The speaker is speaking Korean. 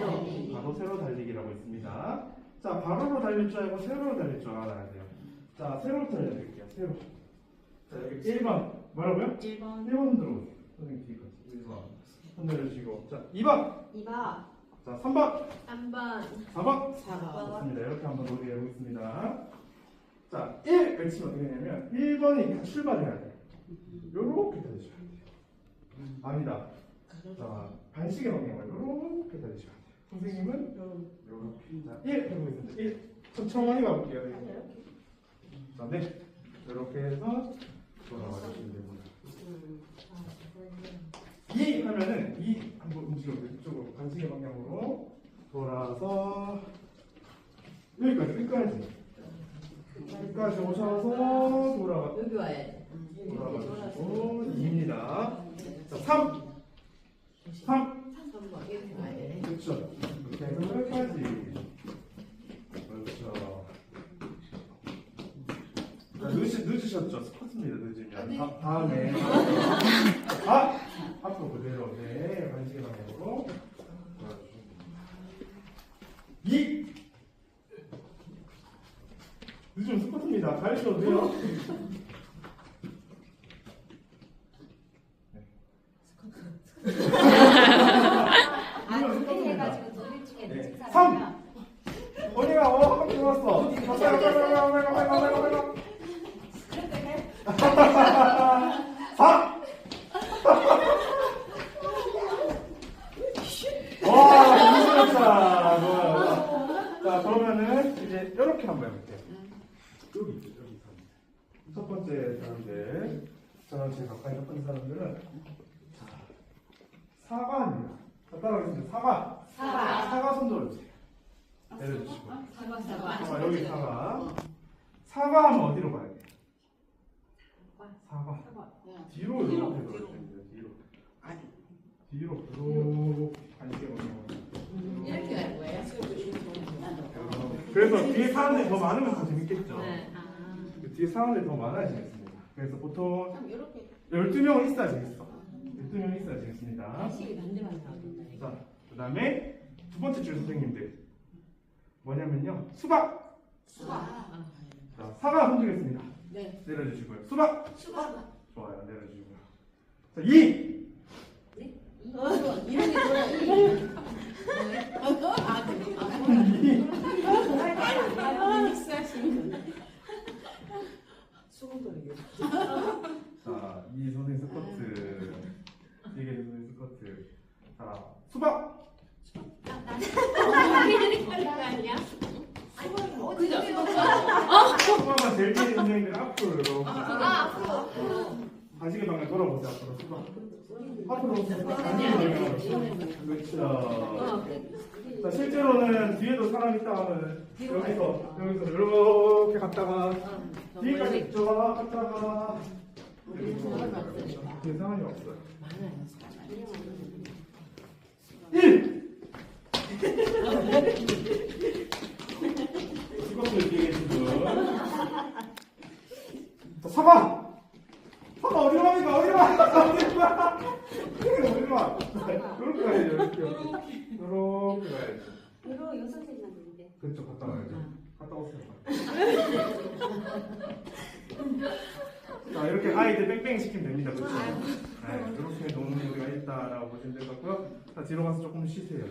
달리기. 바로 세로 달리기라고 있습니다. 자, 바로로 달릴 줄 알고 세로로 달릴 줄 알아야 돼요. 자, 세로부터 알려드릴게요. 세로. 자, 여기 1번. 뭐라고요? 1번. 1번 들어오세요. 선생님 뒤까지. 1번. 손 내려주시고. 자, 2번. 2번. 자, 3번. 3번. 4번. 4번. 좋습니다. 이렇게 한번 놀이 해 보겠습니다. 자, 1 외치면 어떻게 되냐면 1번이 출발해야 돼요. 요렇게 달리셔야 돼요. 아니다. 자, 반시계 방향을 요렇게 달리셔야 돼요. 선생님은 요렇게. 자, 1 해보겠습니다. 1. 천천히 가볼게요. 네. 자, 네. 이렇게 해서 돌아와 주시면 됩니다. 2 하면은 2 한번 움직여보세요. 이쪽으로 반시계 방향으로 돌아서 여기까지 끝까지 끝까지 오셔서 돌아가 여기 와야 돼. 돌아가 주시고 2입니다. 자, 3 3 3 번. 이렇게. 그렇죠. 이렇게 해서 여기까지 그렇죠. 자, 늦으, 늦으셨죠? 스쿼트입니다. 늦으면 다, 다음에 아 앞으로 그대로 네 반시계 방향으로. 2 늦으면 스쿼트입니다. 잘 쉬어도 돼요. 3 중에 네. 네. 삼! 언니가 어 한번 들어왔어. 갔다 갔다 갔다 갔다 갔다 갔다 갔다. 사. 와 미쳤다. 좋아요. 자 그러면은 이제 이렇게 한번 해볼게요. 여기 있죠, 여기 있죠. 첫 번째 사람들, 저랑 제일 가까이 첫 번째 사람들은 자, 사과입니다. 자, 따라오겠습니다. 사과. 4 사과 손 들어주세요. 내려주시고. 사과, 사과. 사과, 여기 사과. 사과하면 어디로 가야 돼요? 사과. 뒤로 이렇게 돌아주시면 돼요. 뒤로. 뒤로 이렇게 반개 방향으로. 이렇게 갈 거예요? 그래서 뒤에 사람들이 더 많으면 더 재밌겠죠. 네. 아. 그 뒤에 사람들이 더 많아야 재밌습니다. 그래서 보통 이렇게 12명은 있어야 재밌어. 12명은 있어야 재밌습니다. 자, 그 다음에 두 번째 줄 선생님들. 뭐냐면요. 수박. 수박. 자, 사과 손주겠습니다. 네. 내려주시고요. 수박. 수박. 좋아요. 내려주시고요. 자, 이. 이런 게 뭐야? 이런 아, 그래. 아, 믹스하시는 거. 자, 이 선생님 스커트. 이게 선생님 스커트. 자, 수박. 아니야? 그죠? 수박만 제일 뒤에 선생님들 앞으로 이렇게. 아, 앞으로. 반시계 방향 돌아보세요. 앞으로 수박. 앞으로. 그렇죠. 자, 실제로는 뒤에도 사람 있다 하면 여기서 여기서 이렇게 갔다가 뒤까지 저 갔다가 뒤에 상관이 없어요. 1! 이것도 뒤에 계신 분. 자, 사과! 사과 이렇게 가야죠, 이렇게. 이렇게. 자, 이렇게 아이들 뺑뺑이 시키면 됩니다. 그렇죠? 네, 이렇게 노는 우리가 있다라고 보시면 될 것 같고요. 자, 뒤로 가서 조금 쉬세요.